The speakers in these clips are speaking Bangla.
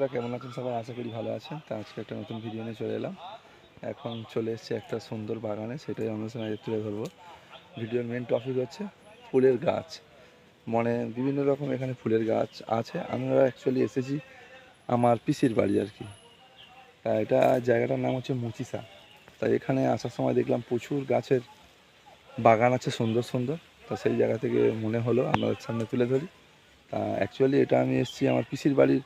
বন্ধুরা, কেমন আছেন সবাই? আশা করি ভালো আছেন। তা আজকে একটা নতুন ভিডিও নিয়ে চলে এলাম। এখন চলে এসেছে একটা সুন্দর বাগানে, সেটাই আমরা সঙ্গে তুলে ধরবো। ভিডিওর মেন টপিক হচ্ছে ফুলের গাছ। মানে বিভিন্ন রকম এখানে ফুলের গাছ আছে। আমরা অ্যাকচুয়ালি এসেছি আমার পিসির বাড়ি আর কি। তা এটা জায়গাটার নাম হচ্ছে মুচিসা। তাই এখানে আসার সময় দেখলাম প্রচুর গাছের বাগান আছে, সুন্দর সুন্দর। তা সেই জায়গা থেকে মনে হলো, আপনাদের সামনে তুলে ধরি। তা অ্যাকচুয়ালি এটা আমি এসেছি আমার পিসির বাড়ির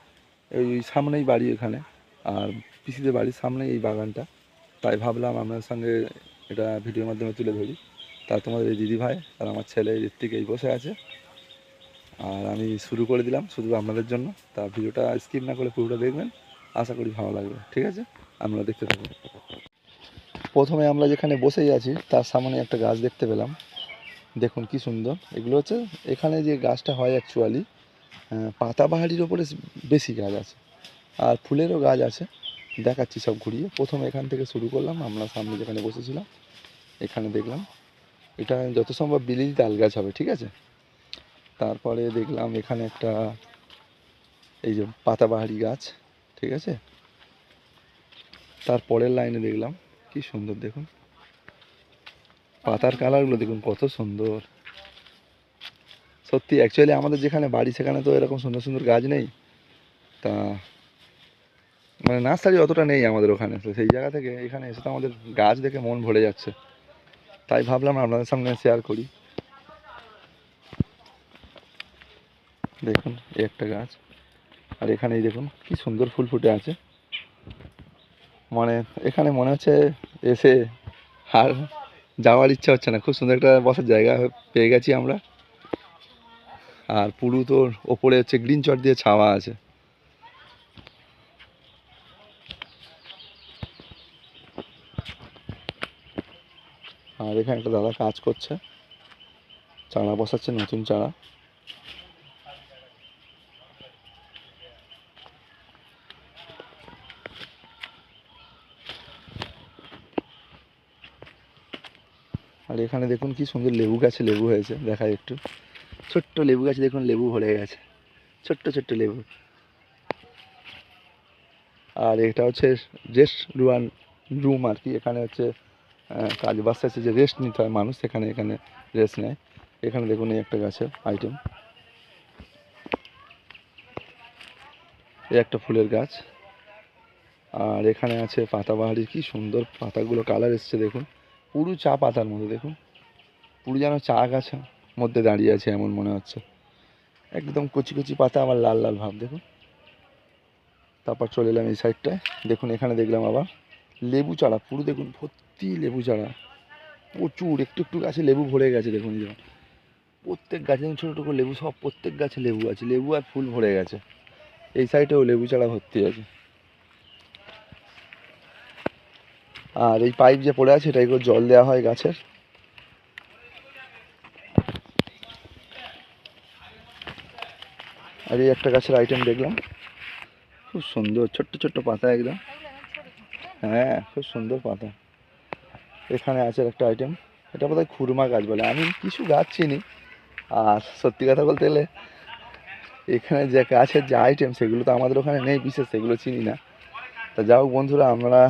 ওই সামনেই বাড়ি এখানে। আর পিসিদের বাড়ির সামনেই এই বাগানটা। তাই ভাবলাম আপনাদের সঙ্গে এটা ভিডিওর মাধ্যমে তুলে ধরি। তা তোমাদের এই দিদি ভাই আর আমার ছেলে ঋত্বিক এই বসে আছে। আর আমি শুরু করে দিলাম শুধু আপনাদের জন্য। তা ভিডিওটা স্কিপ না করে পুরোটা দেখবেন। আশা করি ভালো লাগবে। ঠিক আছে? আপনারা দেখতে থাকুন। প্রথমে আমরা যেখানে বসেই আছি, তার সামনে একটা গাছ দেখতে পেলাম। দেখুন কি সুন্দর। এগুলো হচ্ছে এখানে যে গাছটা হয় অ্যাকচুয়ালি পাতাবাহারির ওপরে বেশি গাছ আছে। আর ফুলেরও গাছ আছে। দেখাচ্ছি সব ঘুরিয়ে। প্রথম এখান থেকে শুরু করলাম। আমরা সামনে যেখানে বসেছিলাম, এখানে দেখলাম। এটা যত সম্ভব বিলির তাল গাছ হবে, ঠিক আছে? তারপরে দেখলাম এখানে একটা এই যে পাতাবাহারি গাছ, ঠিক আছে? তারপরের লাইনে দেখলাম। কি সুন্দর দেখুন। পাতার কালারগুলো দেখুন, কত সুন্দর। সত্যি অ্যাকচুয়ালি আমাদের যেখানে বাড়ি সেখানে তো এরকম সুন্দর সুন্দর গাছ নেই। তা মানে নার্সারি অতটা নেই আমাদের ওখানে, তো সেই জায়গা থেকে এখানে এসে তো আমাদের গাছ দেখে মন ভরে যাচ্ছে। তাই ভাবলাম আপনাদের সামনে শেয়ার করি। দেখুন, এই একটা গাছ। আর এখানেই দেখুন, কি সুন্দর ফুল ফুটে আছে। মানে এখানে মনে হচ্ছে এসে আর যাওয়ার ইচ্ছা হচ্ছে না। খুব সুন্দর একটা বসার জায়গা পেয়ে গেছি আমরা। আর পুরু তোর ওপরে হচ্ছে গ্রিন চট দিয়ে ছাওয়া আছে। আর এখানে একটা দাদা কাজ করছে। চারা বসাচ্ছে নতুন চারা। আর এখানে দেখুন কি সুন্দর লেবু গাছে লেবু হয়েছে দেখায় একটু। ছোট্ট লেবু গাছে দেখুন লেবু ভরে গেছে। ছোট্ট ছোট্ট লেবু। আর এটা হচ্ছে রেস্ট রুয়ান রুম আর কি। এখানে হচ্ছে কাজ বাস আছে, যে রেস্ট নিতে হয় মানুষ, সেখানে এখানে রেস্ট নেয়। এখানে দেখুন এই একটা গাছের আইটেম এই একটা ফুলের গাছ। আর এখানে আছে পাতাবাহারি কি সুন্দর পাতাগুলো কালার এসছে দেখুন। পুরো চা পাতার মতো দেখুন। পুরো যেন চা গাছের মধ্যে দাঁড়িয়ে আছে এমন মনে হচ্ছে। একদম কচি কচি পাতা আবার লাল লাল ভাব, দেখুন। তারপর চলে এলাম এই সাইডটায় দেখুন, এখানে দেখলাম আবার লেবু চারা, পুরো দেখুন, ভর্তি লেবু চারা। প্রচুর, একটু একটু গাছে লেবু ভরে গেছে, দেখুন এই যে। প্রত্যেক গাছে ছোটো ছোটো করে লেবু, সব প্রত্যেক গাছে লেবু আছে, লেবু আর ফুল ভরে গেছে। এই সাইডেও লেবু চারা ভর্তি আছে। আর এই পাইপ যে পড়ে আছে এটা করে জল দেওয়া হয় গাছের। আর এই একটা গাছের আইটেম দেখলাম। খুব সুন্দর, ছোট্ট ছোট্ট পাতা একদম। হ্যাঁ খুব সুন্দর পাতা। এখানে আছে একটা আইটেম এটা বোধহয় খুরমা গাছ বলে। আমি কিছু গাছ চিনি। আর সত্যি কথা বলতে গেলে, এখানে যে গাছের যে আইটেম সেগুলো তো আমাদের ওখানে নেই, বিশেষ সেগুলো চিনি না। তা হোক বন্ধুরা আমরা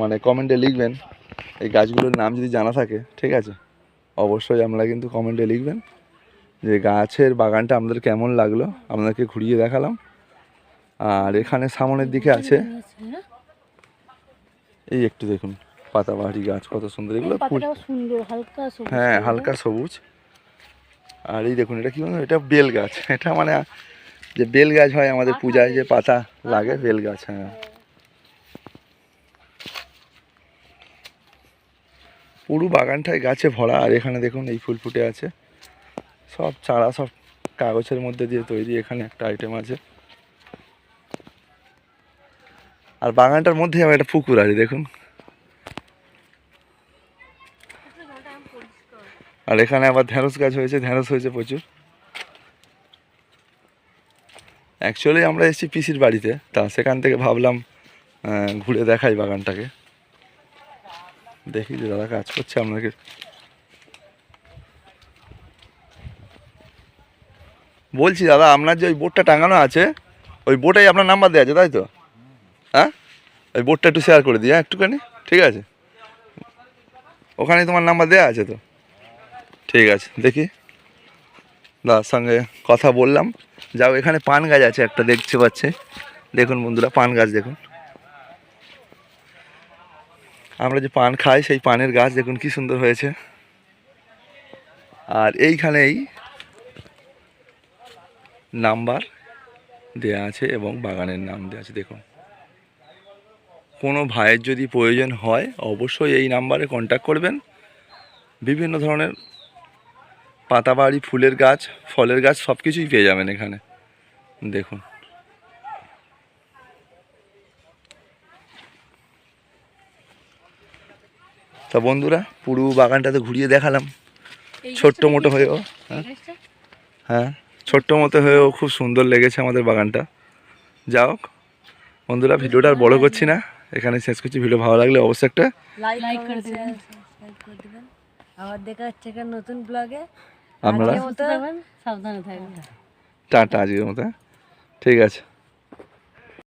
মানে কমেন্টে লিখবেন। এই গাছগুলোর নাম যদি জানা থাকে, ঠিক আছে? অবশ্যই আপনারা কিন্তু কমেন্টে লিখবেন। যে গাছের বাগানটা আমাদের কেমন লাগল আপনাদেরকে ঘুরিয়ে দেখালাম। আর এখানে সামনের দিকে আছে। এই একটু দেখুন পাতাবাহারি গাছ কত সুন্দর এগুলো হ্যাঁ হালকা সবুজ। আর এই দেখুন এটা কি বলুন এটা বেল গাছ। এটা মানে যে বেল গাছ হয় আমাদের পূজায় যে পাতা লাগে বেল গাছ হ্যাঁ। পুরো বাগানটায় গাছে ভরা আর এখানে দেখুন এই ফুল ফুটে আছে। সব চারা, সব কাগজের মধ্যে দিয়ে তৈরি এখানে একটা আইটেম আছে। আর বাগানটার মধ্যে আমার একটা পুকুর আছে দেখুন। আর এখানে আবার ঢ্যাঁড়স গাছ হয়েছে ঢ্যাঁড়স হয়েছে প্রচুর। অ্যাকচুয়ালি আমরা এসেছি পিসির বাড়িতে, তা সেখান থেকে ভাবলাম ঘুরে দেখাই বাগানটাকে। দেখি যে দাদা কাজ করছে আপনাকে। বলছি, দাদা, আপনার যে ওই বোর্ডটা টাঙানো আছে, ওই বোটাই আপনার নাম্বার দেওয়া আছে, তাই তো? হ্যাঁ? ওই বোর্ডটা একটু শেয়ার করে দিই হ্যাঁ একটুখানি, ঠিক আছে? ওখানে তোমার নাম্বার দেওয়া আছে তো? ঠিক আছে, দেখি। দাদার সঙ্গে কথা বললাম, যাও, এখানে পান গাছ আছে একটা, দেখতে পাচ্ছে। দেখুন বন্ধুরা, পান গাছ দেখুন। আমরা যে পান খাই, সেই পানের গাছ, দেখুন কি সুন্দর হয়েছে। আর এইখানেই নাম্বার দেয়া আছে এবং বাগানের নাম দেওয়া আছে। দেখুন। কোনো ভাইয়ের যদি প্রয়োজন হয় অবশ্যই এই নাম্বারে কন্ট্যাক্ট করবেন। বিভিন্ন ধরনের পাতাবাড়ি ফুলের গাছ ফলের গাছ সব কিছুই পেয়ে যাবেন এখানে। দেখুন। তা বন্ধুরা পুরো বাগানটাতে ঘুরিয়ে দেখালাম। ছোট্ট মোটো হয়েও হ্যাঁ? হ্যাঁ? ছোট্ট মতো হয়েও খুব সুন্দর লেগেছে আমাদের বাগানটা। যাও বন্ধুরা ভিডিওটা আর বড় করছি না। এখানে শেষ করছি। ভিডিও ভালো লাগলে অবশ্যই একটা লাইক করে দেবেন সাবস্ক্রাইব করে দেবেন। আবার দেখা হচ্ছে একটা নতুন ব্লগে আপনারা সাবধানে থাকবেন। টাটা আজকের মতো হ্যাঁ? ঠিক আছে।